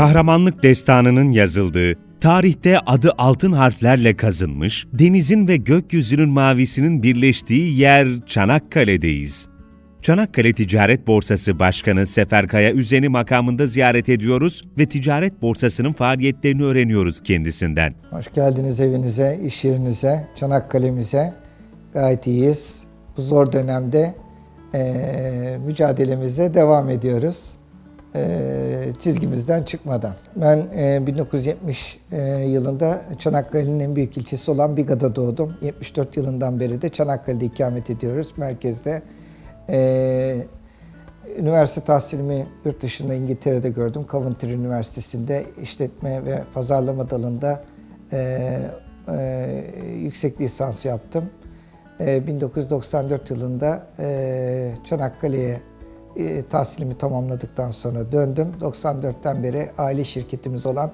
Kahramanlık destanının yazıldığı, tarihte adı altın harflerle kazınmış, denizin ve gökyüzünün mavisinin birleştiği yer Çanakkale'deyiz. Çanakkale Ticaret Borsası Başkanı Sefer Kaya Üzen'i makamında ziyaret ediyoruz ve ticaret borsasının faaliyetlerini öğreniyoruz kendisinden. Hoş geldiniz evinize, iş yerinize, Çanakkale'mize. Gayet iyiyiz. Bu zor dönemde eee, mücadelemize devam ediyoruz. Eee, çizgimizden çıkmadan. Ben eee, 1970 eee, yılında Çanakkale'nin en büyük ilçesi olan Biga'da doğdum. 74 yılından beri de Çanakkale'de ikamet ediyoruz, merkezde. Üniversite tahsilimi yurt dışında İngiltere'de gördüm. Coventry Üniversitesi'nde işletme ve pazarlama dalında e, e, yüksek lisans yaptım. E, 1994 yılında e, Çanakkale'ye e, tahsilimi tamamladıktan sonra döndüm. 94'ten beri aile şirketimiz olan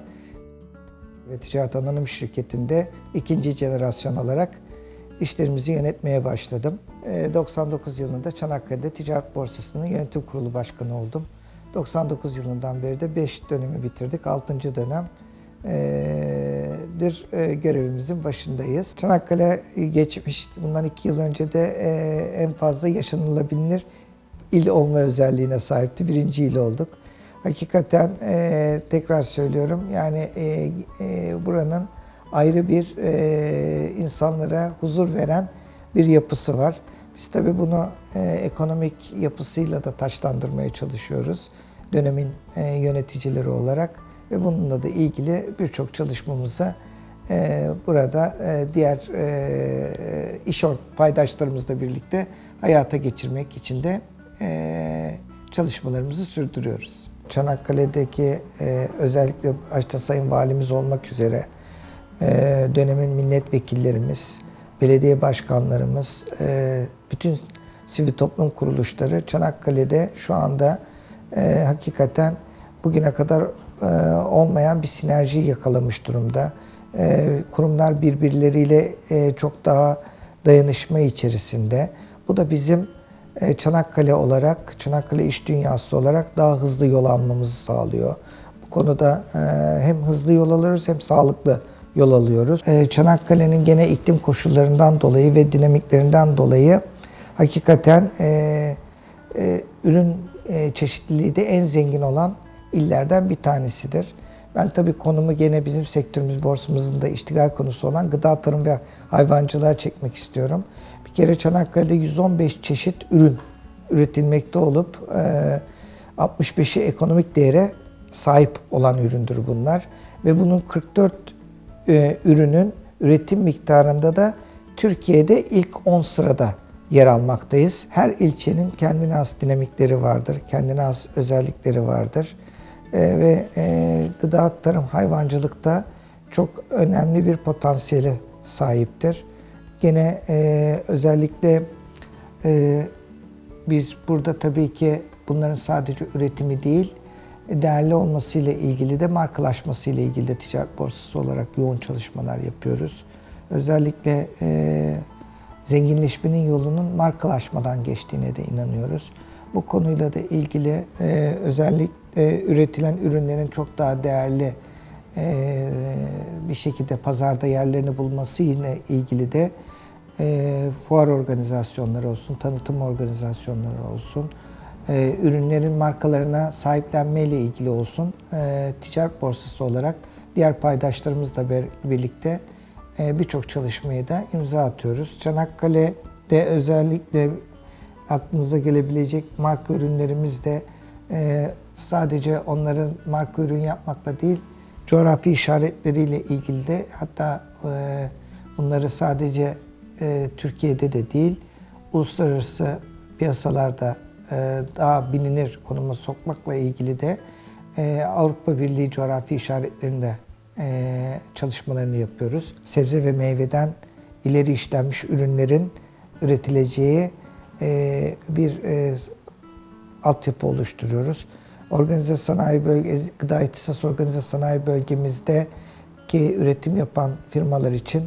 ve Ticaret Anonim Şirketi'nde ikinci jenerasyon olarak işlerimizi yönetmeye başladım. Ee, 99 yılında Çanakkale'de Ticaret Borsası'nın yönetim kurulu başkanı oldum. 99 yılından beri de 5 dönemi bitirdik. 6. dönem ee, bir e, görevimizin başındayız. Çanakkale geçmiş, bundan 2 yıl önce de e, en fazla yaşanılabilir il olma özelliğine sahipti. Birinci il olduk. Hakikaten e, tekrar söylüyorum yani e, e, buranın ayrı bir e, insanlara huzur veren bir yapısı var. Biz tabii bunu e, ekonomik yapısıyla da taşlandırmaya çalışıyoruz dönemin e, yöneticileri olarak ve bununla da ilgili birçok çalışmamızı e, burada e, diğer e, iş paydaşlarımızla birlikte hayata geçirmek için de e, çalışmalarımızı sürdürüyoruz. Çanakkale'deki e, özellikle başta Sayın Valimiz olmak üzere e, dönemin milletvekillerimiz, belediye başkanlarımız, e, bütün sivil toplum kuruluşları Çanakkale'de şu anda e, hakikaten bugüne kadar e, olmayan bir sinerji yakalamış durumda. E, kurumlar birbirleriyle e, çok daha dayanışma içerisinde. Bu da bizim Çanakkale olarak, Çanakkale iş dünyası olarak daha hızlı yol almamızı sağlıyor. Bu konuda e, hem hızlı yol alıyoruz hem sağlıklı yol alıyoruz. E, Çanakkale'nin gene iklim koşullarından dolayı ve dinamiklerinden dolayı hakikaten e, e, ürün e, çeşitliliği de en zengin olan illerden bir tanesidir. Ben tabii konumu gene bizim sektörümüz, borsamızın da iştigal konusu olan gıda, tarım ve hayvancılığa çekmek istiyorum. Kere Çanakkale'de 115 çeşit ürün üretilmekte olup e, 65'i ekonomik değere sahip olan üründür bunlar. Ve bunun 44 e, ürünün üretim miktarında da Türkiye'de ilk 10 sırada yer almaktayız. Her ilçenin kendine has dinamikleri vardır, kendine has özellikleri vardır. E, ve e, gıda, tarım, hayvancılıkta çok önemli bir potansiyele sahiptir. Gene e, özellikle e, biz burada tabii ki bunların sadece üretimi değil, değerli olmasıyla ilgili de markalaşmasıyla ilgili de ticaret borsası olarak yoğun çalışmalar yapıyoruz. Özellikle e, zenginleşmenin yolunun markalaşmadan geçtiğine de inanıyoruz. Bu konuyla da ilgili e, özellikle üretilen ürünlerin çok daha değerli e, bir şekilde pazarda yerlerini bulması ile ilgili de e, fuar organizasyonları olsun, tanıtım organizasyonları olsun, e, ürünlerin markalarına sahiplenme ile ilgili olsun e, ticaret borsası olarak diğer paydaşlarımızla bir, birlikte e, birçok çalışmaya da imza atıyoruz. Çanakkale'de özellikle aklınıza gelebilecek marka ürünlerimiz de e, sadece onların marka ürün yapmakla değil, coğrafi işaretleriyle ilgili de hatta e, bunları sadece e, Türkiye'de de değil, uluslararası piyasalarda e, daha bilinir konuma sokmakla ilgili de e, Avrupa Birliği coğrafi işaretlerinde e, çalışmalarını yapıyoruz. Sebze ve meyveden ileri işlenmiş ürünlerin üretileceği e, bir e, altyapı oluşturuyoruz. Organize sanayi bölgesi, gıda ihtisas organize sanayi bölgemizde ki üretim yapan firmalar için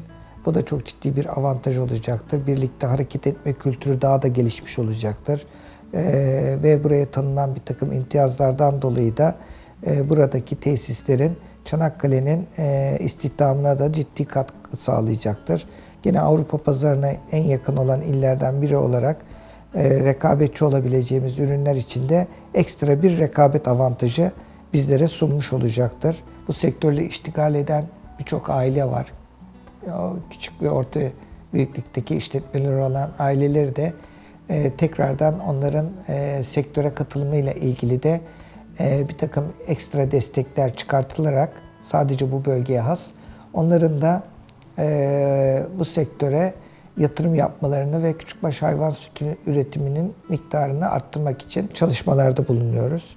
bu da çok ciddi bir avantaj olacaktır. Birlikte hareket etme kültürü daha da gelişmiş olacaktır. Ee, ve buraya tanınan bir takım imtiyazlardan dolayı da e, buradaki tesislerin Çanakkale'nin e, istihdamına da ciddi katkı sağlayacaktır. Yine Avrupa pazarına en yakın olan illerden biri olarak e, rekabetçi olabileceğimiz ürünler içinde ekstra bir rekabet avantajı bizlere sunmuş olacaktır. Bu sektörle iştigal eden birçok aile var. Küçük ve orta büyüklükteki işletmeler olan aileleri de e, tekrardan onların e, sektöre katılımıyla ilgili de bir takım ekstra destekler çıkartılarak sadece bu bölgeye has onların da bu sektöre yatırım yapmalarını ve küçükbaş hayvan sütü üretiminin miktarını arttırmak için çalışmalarda bulunuyoruz.